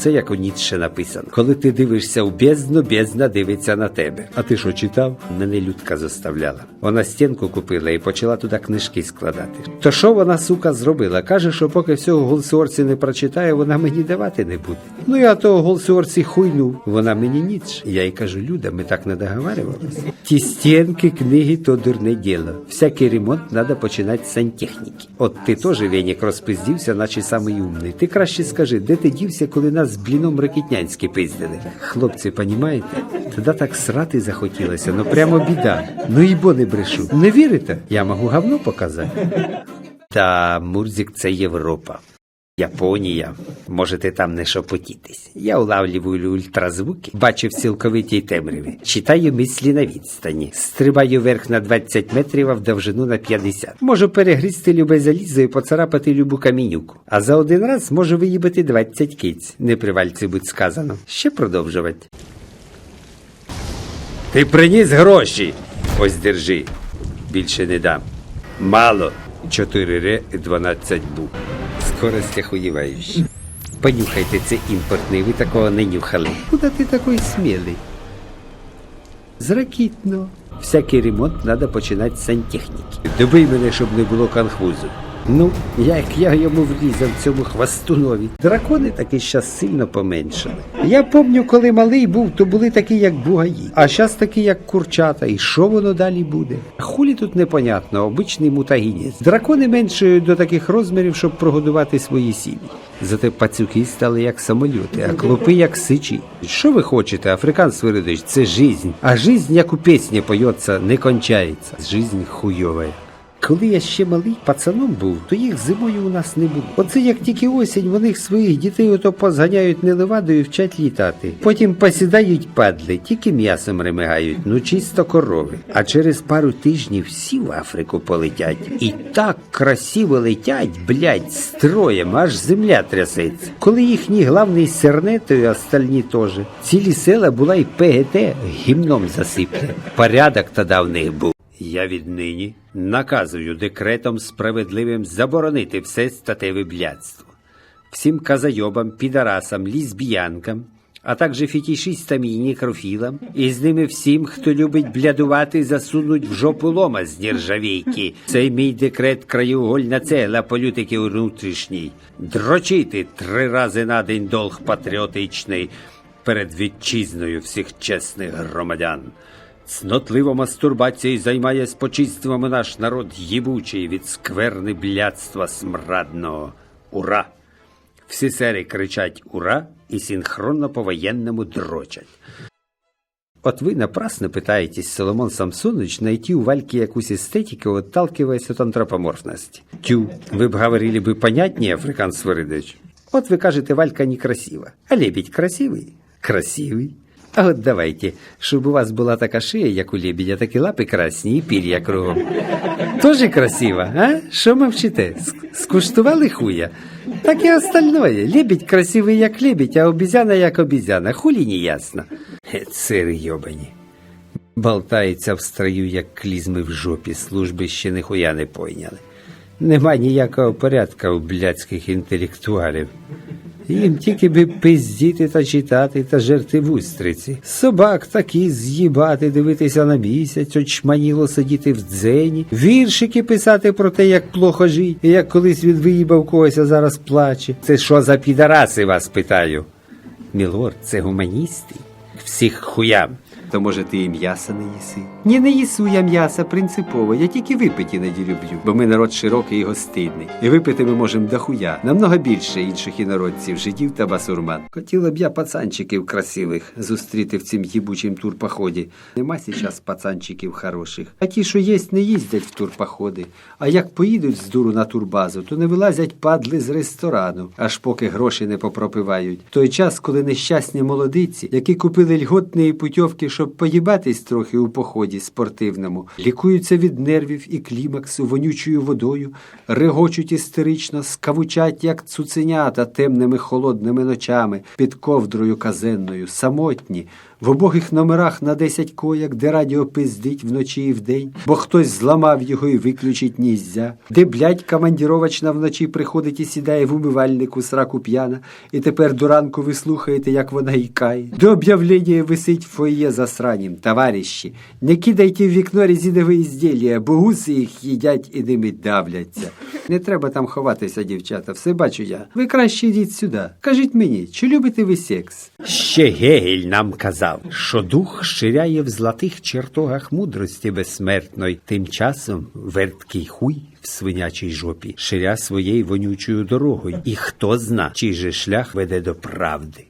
Це як у Ніцше написано. Коли ти дивишся в бездну, бездна дивиться на тебе. А ти що читав? Мене людка заставляла. Вона стінку купила і почала туди книжки складати. То що вона, сука, зробила? Каже, що поки всього Голсуорці не прочитає, вона мені давати не буде. Ну я того Голсуорці хуйнув. Вона мені ніч. Я їй кажу, Люда, ми так не договарювалися. Ті стінки, книги то дурне діло. Всякий ремонт треба починати з сантехніки. От ти теж венік розпиздівся, наче самий умний. Ти краще скажи, де ти дівся, коли нас з бліном ракітнянські пиздили? Хлопці, понімаєте? Тоді так срати захотілося, ну прямо біда. Ну і бо не брешу. Не вірите? Я можу говно показати. Та Мурзик це Європа. Японія, можете там не шепотітись. Я улавлюю ультразвуки, бачу в цілковитій темряві, читаю мислі на відстані, стрибаю вверх на 20 метрів, а в довжину на 50. Можу перегрізти любе залізо і поцарапати любу камінюку. А за один раз можу виїбати 20 киць. Не при вальці будь сказано. Ще продовжувати. Ти приніс гроші. Ось держи. Більше не дам. Мало. 4 ре і 12 бу. Скорость охуєваюча. Понюхайте, це імпортний, ви такого не нюхали. Куда ти такий смілий? Зракітно. Всякий ремонт треба починати з сантехніки. Добий мене, щоб не було конфузу. Ну, як я йому влізав цьому хвастунові. Дракони таки щас сильно поменшали. Я пам'ятаю, коли малий був, то були такі, як бугаї, а щас такі, як курчата. І що воно далі буде? Хулі тут непонятно, обичний мутагінець. Дракони меншають до таких розмірів, щоб прогодувати свої сім'ї. Зате пацюки стали як самольоти, а клопи як сичі. Що ви хочете, Африкан Свиридович, це жизнь. А жизнь, як у пісні поється, не кончається. Жизнь хуйова. Коли я ще малий пацаном був, то їх зимою у нас не було. Оце як тільки осінь, вони своїх дітей ото позганяють нелевадою, вчать літати. Потім посідають падли, тільки м'ясом ремигають, ну чисто корови. А через пару тижнів всі в Африку полетять. І так красиво летять, блядь, строєм, аж земля трясеться. Коли їхній главний серне, то остальні теж. Цілі села була й ПГТ гімном засипне. Порядок тоді в них був. Я віднині наказую декретом справедливим заборонити все статеве блядство. Всім казайобам, підарасам, лізбіянкам, а також фетішистам і некрофілам, і з ними всім, хто любить блядувати, засунуть в жопу лома з нержавійки. Цей мій декрет краєугольна цела політики внутрішній. Дрочити три рази на день долг патріотичний перед вітчизною всіх чесних громадян. Цнотливо мастурбацією займає спочинствами наш народ їбучий від скверни блядства смрадного. Ура! Всі сери кричать ура і синхронно по воєнному дрочать. От вы напрасно пытаетесь, Соломон Самсонович, найти у Вальки якусь эстетику, отталкиваясь от антропоморфности. Тю, вы бы говорили бы понятнее, Африкан Свиридович. Вот вы кажете, Валька некрасива. А лебедь красивый? Красивый. А от давайте, щоб у вас була така шия, як у лебедя, так і лапи красні, і пір'я кругом. Тоже красиво, а? Що мовчите? Скуштували хуя? Так і остальное. Лебедь красивий, як лебедь, а обізяна, як обізяна. Хулі не ясно. Е, Цири йобані. Болтається в строю, як клізми в жопі, служби ще ніхуя не пойняли. Нема ніякого порядка у блядських інтелектуалів. Їм тільки би пиздіти та читати та жерти в устриці. Собак такі з'їбати, дивитися на місяць, очманіло сидіти в дзені, віршики писати про те, як плохо жить, і як колись він виїбав когось, а зараз плаче. Це що за підараси вас питаю? Мілорд, це гуманісти. Всіх хуям. То може ти і м'яса не їси? Ні, не їсу я м'яса принципово, я тільки випиті не люблю, бо ми народ широкий і гостинний. І випити ми можемо дохуя, намного більше інших інородців, жидів та басурман. Хотіла б я пацанчиків красивих зустріти в цім їбучім турпоході. Нема зараз пацанчиків хороших. А ті, що єсть, не їздять в турпоходи. А як поїдуть з дуру на турбазу, то не вилазять падли з ресторану, аж поки гроші не попропивають. Той час, коли нещасні молодиці, які купили льготні путівки, щоб поїбатись трохи у поході спортивному, лікуються від нервів і клімаксу вонючою водою, регочуть істерично, скавучать, як цуценята темними холодними ночами під ковдрою казенною, самотні, В обох номерах на 10 кояк, де радіо пиздить вночі і вдень, бо хтось зламав його і виключить ніззя, де блядь, командіровочна вночі приходить і сідає в умивальнику сраку п'яна, і тепер до ранку ви слухаєте, як вона ікає. Де об'явлення висить фоє засранім, товариші. Не кидайте в вікно резинові ізділля, бо гуси їх їдять і ними давляться. Не треба там ховатися, дівчата, все бачу я. Ви краще йдіть сюди. Кажіть мені, чи любите ви секс? Ще Гегель нам казав, що дух ширяє в золотих чертогах мудрості безсмертної. Тим часом верткий хуй в свинячій жопі ширя своєю вонючою дорогою. І хто зна, чий же шлях веде до правди.